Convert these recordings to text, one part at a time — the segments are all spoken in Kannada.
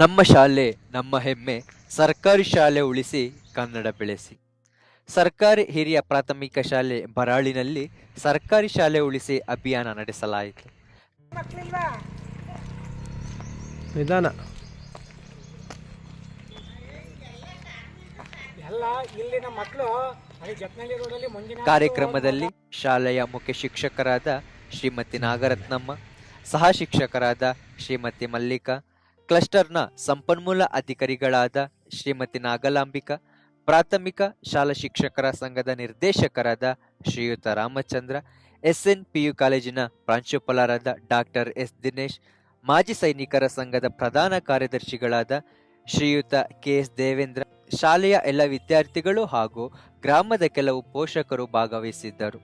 ನಮ್ಮ ಶಾಲೆ ನಮ್ಮ ಹೆಮ್ಮೆ ಸರ್ಕಾರಿ ಶಾಲೆ ಉಳಿಸಿ ಕನ್ನಡ ಬೆಳೆಸಿ. ಸರ್ಕಾರಿ ಹಿರಿಯ ಪ್ರಾಥಮಿಕ ಶಾಲೆ ಬರಾಳಿನಲ್ಲಿ ಸರ್ಕಾರಿ ಶಾಲೆ ಉಳಿಸಿ ಅಭಿಯಾನ ನಡೆಸಲಾಯಿತು. ನಿಧಾನ. ಕಾರ್ಯಕ್ರಮದಲ್ಲಿ ಶಾಲೆಯ ಮುಖ್ಯ ಶಿಕ್ಷಕರಾದ ಶ್ರೀಮತಿ ನಾಗರತ್ನಮ್ಮ ಸಹ ಶಿಕ್ಷಕರಾದ ಶ್ರೀಮತಿ ಮಲ್ಲಿಕಾ ಕ್ಲಸ್ಟರ್ನ ಸಂಪನ್ಮೂಲ ಅಧಿಕಾರಿಗಳಾದ ಶ್ರೀಮತಿ ನಾಗಲಾಂಬಿಕಾ, ಪ್ರಾಥಮಿಕ ಶಾಲಾ ಶಿಕ್ಷಕರ ಸಂಘದ ನಿರ್ದೇಶಕರಾದ ಶ್ರೀಯುತ ರಾಮಚಂದ್ರ, ಎಸ್ಎನ್ ಪಿಯು ಕಾಲೇಜಿನ ಪ್ರಾಂಶುಪಾಲರಾದ ಡಾಕ್ಟರ್ ಎಸ್ ದಿನೇಶ್, ಮಾಜಿ ಸೈನಿಕರ ಸಂಘದ ಪ್ರಧಾನ ಕಾರ್ಯದರ್ಶಿಗಳಾದ ಶ್ರೀಯುತ ಕೆ ಎಸ್ ದೇವೇಂದ್ರ, ಶಾಲೆಯ ಎಲ್ಲ ವಿದ್ಯಾರ್ಥಿಗಳು ಹಾಗೂ ಗ್ರಾಮದ ಕೆಲವು ಪೋಷಕರು ಭಾಗವಹಿಸಿದ್ದರು.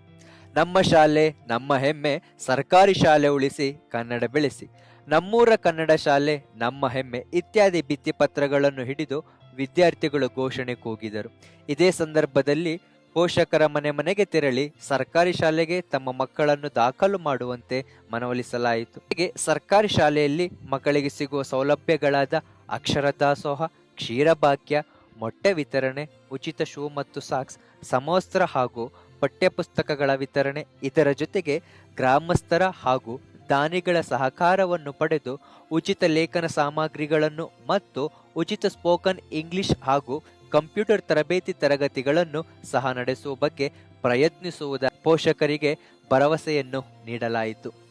ನಮ್ಮ ಶಾಲೆ ನಮ್ಮ ಹೆಮ್ಮೆ, ಸರ್ಕಾರಿ ಶಾಲೆ ಉಳಿಸಿ, ಕನ್ನಡ ಬೆಳೆಸಿ. ನಮ್ಮೂರ ಕನ್ನಡ ಶಾಲೆ, ನಮ್ಮ ಹೆಮ್ಮೆ ಇತ್ಯಾದಿ ಭಿತ್ತಿಪತ್ರಗಳನ್ನು ಹಿಡಿದು ವಿದ್ಯಾರ್ಥಿಗಳು ಘೋಷಣೆ ಕೂಗಿದರು. ಇದೇ ಸಂದರ್ಭದಲ್ಲಿ ಪೋಷಕರ ಮನೆ ಮನೆಗೆ ತೆರಳಿ ಸರ್ಕಾರಿ ಶಾಲೆಗೆ ತಮ್ಮ ಮಕ್ಕಳನ್ನು ದಾಖಲು ಮಾಡುವಂತೆ ಮನವೊಲಿಸಲಾಯಿತು. ಹೀಗೆ ಸರ್ಕಾರಿ ಶಾಲೆಯಲ್ಲಿ ಮಕ್ಕಳಿಗೆ ಸಿಗುವ ಸೌಲಭ್ಯಗಳಾದ ಅಕ್ಷರ ದಾಸೋಹ ಕ್ಷೀರಭಾಗ್ಯ ಮೊಟ್ಟೆ ವಿತರಣೆ, ಉಚಿತ ಶೂ ಮತ್ತು ಸಾಕ್ಸ್, ಸಮವಸ್ತ್ರ ಹಾಗೂ ಪಠ್ಯಪುಸ್ತಕಗಳ ವಿತರಣೆ, ಇದರ ಜೊತೆಗೆ ಗ್ರಾಮಸ್ಥರ ಹಾಗೂ ದಾನಿಗಳ ಸಹಕಾರವನ್ನು ಪಡೆದು ಉಚಿತ ಲೇಖನ ಸಾಮಗ್ರಿಗಳನ್ನು ಮತ್ತು ಉಚಿತ ಸ್ಪೋಕನ್ ಇಂಗ್ಲಿಷ್ ಹಾಗೂ ಕಂಪ್ಯೂಟರ್ ತರಬೇತಿ ತರಗತಿಗಳನ್ನು ಸಹ ನಡೆಸುವ ಬಗ್ಗೆ ಪ್ರಯತ್ನಿಸುವುದ, ಪೋಷಕರಿಗೆ ಭರವಸೆಯನ್ನು ನೀಡಲಾಯಿತು.